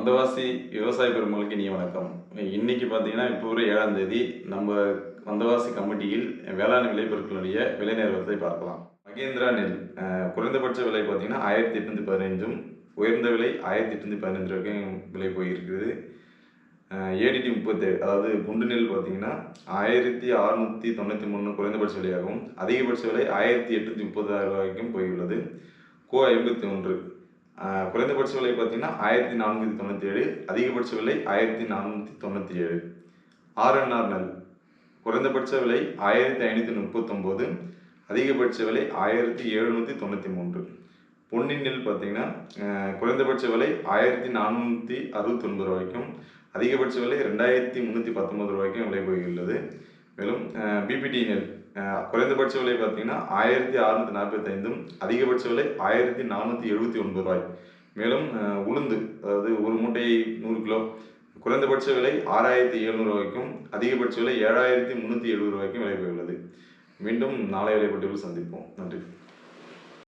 வந்தவாசி விவசாய பெருமளுக்கு நீ வணக்கம். இன்னைக்கு பார்த்தீங்கன்னா இப்போ ஒரு ஏழாம் தேதி நம்ம வந்தவாசி கமிட்டியில் வேளாண் விளைபொருட்களுடைய விலை நிறுவனத்தை பார்க்கலாம். மகேந்திரா நெல் குறைந்தபட்ச விலை பார்த்தீங்கன்னா ஆயிரத்தி எட்நூத்தி பதினைஞ்சும் உயர்ந்த விலை ஆயிரத்தி எட்நூத்தி பதினஞ்சு வரைக்கும் விலை போயிருக்குது ஏடிடி முப்பத்தேழு அதாவது குண்டு நெல் பார்த்தீங்கன்னா ஆயிரத்தி அறுநூத்தி தொண்ணூற்றி மூணு குறைந்தபட்ச விலையாகவும் அதிகபட்ச விலை ஆயிரத்தி எட்நூத்தி முப்பதாயிரம் ரூபாய்க்கும் போயுள்ளது. கோ ஐம்பத்தி ஒன்று குறைந்தபட்ச விலை பார்த்தீங்கன்னா ஆயிரத்தி நானூற்றி தொண்ணூற்றி ஏழு அதிகபட்ச விலை ஆயிரத்தி நானூற்றி தொண்ணூற்றி ஏழு ஆர்என்ஆர் நெல். குறைந்தபட்ச விலை ஆயிரத்தி ஐநூற்றி முப்பத்தொம்போது அதிகபட்ச விலை ஆயிரத்தி எழுநூற்றி தொண்ணூற்றி மூன்று பொன்னின் நெல் பார்த்தீங்கன்னா குறைந்தபட்ச விலை ஆயிரத்தி நானூற்றி அறுபத்தொன்பது ரூபாய்க்கும் அதிகபட்ச விலை ரெண்டாயிரத்தி முந்நூற்றி பத்தொன்பது ரூபாய்க்கும் விலை போயுள்ளது மேலும் பிபிடி நெல். குறைந்தபட்ச விலை பார்த்தீங்கன்னா ஆயிரத்தி அறுநூத்தி நாற்பத்தைந்தும் அதிகபட்ச விலை ஆயிரத்தி நானூற்றி எழுபத்தி ஒன்பது ரூபாய். மேலும் உளுந்து அதாவது ஒரு மூட்டை நூறு கிலோ. குறைந்தபட்ச விலை ஆறாயிரத்தி எழுநூறு ரூபாய்க்கும் அதிகபட்ச விலை ஏழாயிரத்தி முந்நூற்றி எழுபது ரூபாய்க்கும் விலை போயுள்ளது. மீண்டும் நாளை விலைப்பட்டியல் சந்திப்போம்.